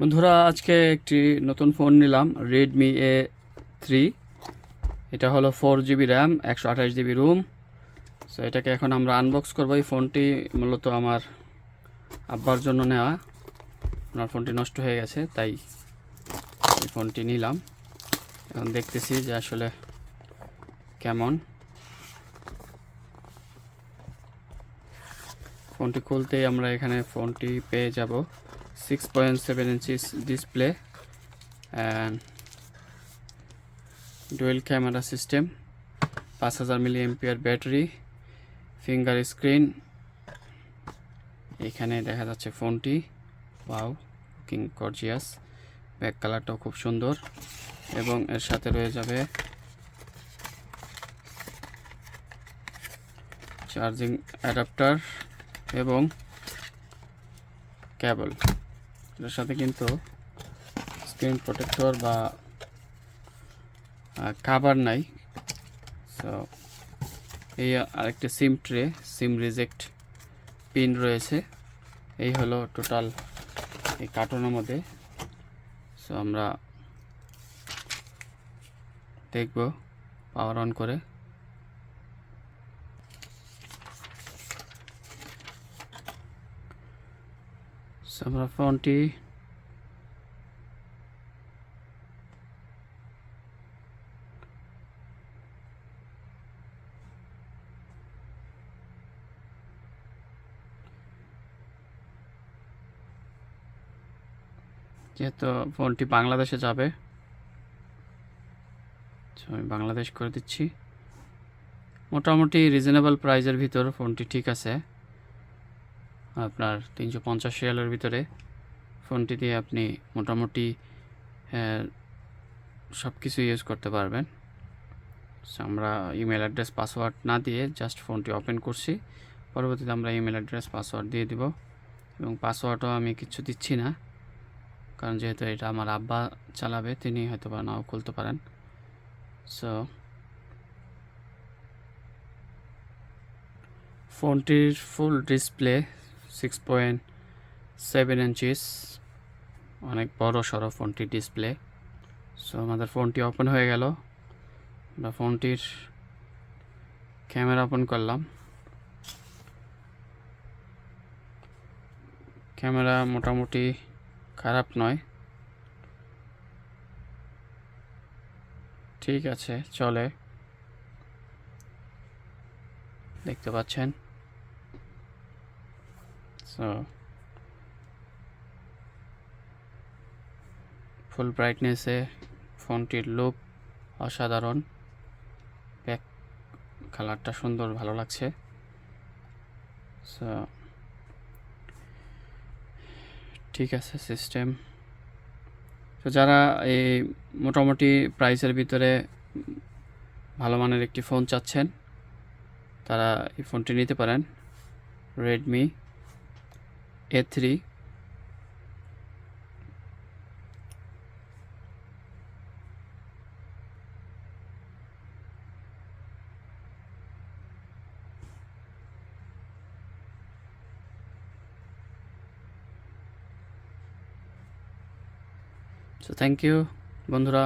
বন্ধুরা, আজকে একটি নতুন ফোন নিলাম রেডমি এ থ্রি এটা হলো ফোর জিবি র্যাম একশো আঠাশ জিবি রুম সো এটাকে এখন আমরা আনবক্স করব। এই ফোনটি মূলত আমার আব্বার জন্য নেওয়া। আমার ফোনটি নষ্ট হয়ে গেছে, তাই এই ফোনটি নিলাম। এখন দেখতেছি যে আসলে কেমন। ফোনটি খুলতেই আমরা এখানে ফোনটি পেয়ে যাব। Six point seven inches display and dual camera system পাঁচ হাজার milliampere battery finger screen এখানে দেখা যাচ্ছে ফোনটি। ওয়াও কিং গর্জিয়াস ব্যাক কালারটাও খুব সুন্দর। এবং এর সাথে রয়ে যাবে চার্জিং অ্যাডাপ্টার এবং কেবল এটার সাথে কিন্তু স্ক্রিন প্রোটেক্টর বা কাভার নাই। সো এই আরেকটি sim tray sim reject pin রয়েছে। এই হলো টোটাল এই কার্টুনের মধ্যে। সো আমরা দেখব পাওয়ার অন করে। আমরা ফোনটি যেহেতু ফোনটি বাংলাদেশে যাবে আমি বাংলাদেশ করে দিচ্ছি। মোটামুটি রিজনেবল প্রাইজের ভিতর ফোনটি ঠিক আছে। আপনার তিনশো পঞ্চাশ রিয়ালের ভিতরে। ফোনটি দিয়ে আপনি মোটামুটি সব কিছু ইউজ করতে পারবেন। আমরা ইমেল অ্যাড্রেস পাসওয়ার্ড না দিয়ে জাস্ট ফোনটি ওপেন করছি। পরবর্তীতে আমরা ইমেল অ্যাড্রেস পাসওয়ার্ড দিয়ে দিব। এবং পাসওয়ার্ডও আমি কিছু দিচ্ছি না, কারণ যেহেতু এটা আমার আব্বা চালাবে, তিনি হয়তো বা নাও খুলতে পারেন। সো ফোনটির full display six point seven inches অনেক বড় সড়ো ফোনটির ডিসপ্লে সো আমাদের ফোনটি ওপেন হয়ে গেল। আমরা ফোনটির ক্যামেরা ওপেন করলাম। ক্যামেরা মোটামুটি খারাপ নয়। ঠিক আছে, চলে। দেখতে পাচ্ছেন? সো ফুল ব্রাইটনেসে ফোনটির লুক অসাধারণ। ব্যাক কালারটা সুন্দর, ভালো লাগছে। সো ঠিক আছে সিস্টেম তো যারা এই মোটামুটি প্রাইসের ভিতরে ভালো মানের একটি ফোন চাচ্ছেন, তারা এই ফোনটি নিতে পারেন। Redmi A three so thank you বন্ধুরা